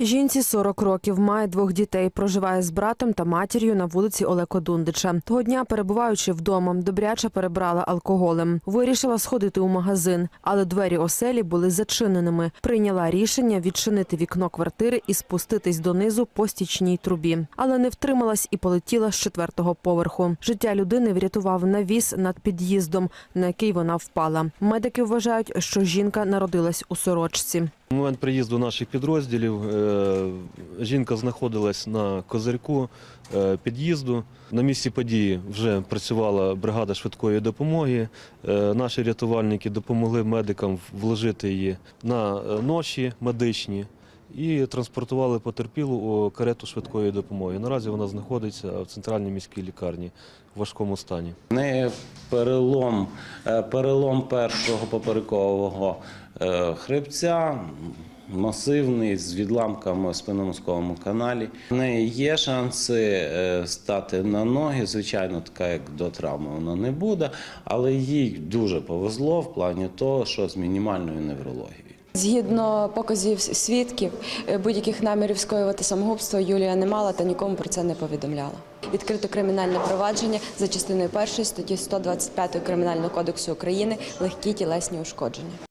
Жінці 40 років, має двох дітей, проживає з братом та матір'ю на вулиці Олеко Дундича. Того дня, перебуваючи вдома, добряче перебрала алкоголем. Вирішила сходити у магазин, але двері оселі були зачиненими. Прийняла рішення відчинити вікно квартири і спуститись донизу по стічній трубі. Але не втрималась і полетіла з четвертого поверху. Життя людини врятував навіс над під'їздом, на який вона впала. Медики вважають, що жінка народилась у сорочці. Момент приїзду наших підрозділів е, жінка знаходилась на козирку е, під'їзду. На місці події вже працювала бригада швидкої допомоги. Е, Наші рятувальники допомогли медикам вложити її на ноші медичні і транспортували потерпілу у карету швидкої допомоги. Наразі вона знаходиться в центральній міській лікарні в важкому стані. В неї перелом, е, перелом першого поперекового е, хребця, масивний з відламками в спинномозковому каналі. В неї є шанси е, стати на ноги. Звичайно, така як до травми вона не буде, але їй дуже повезло в плані того, що з мінімальною неврологією. Згідно показів свідків, е, будь-яких намірів скоювати самогубство Юлія не мала та нікому про це не повідомляла. Відкрито кримінальне провадження за частиною першої статті 125 Кримінального кодексу України легкі тілесні ушкодження.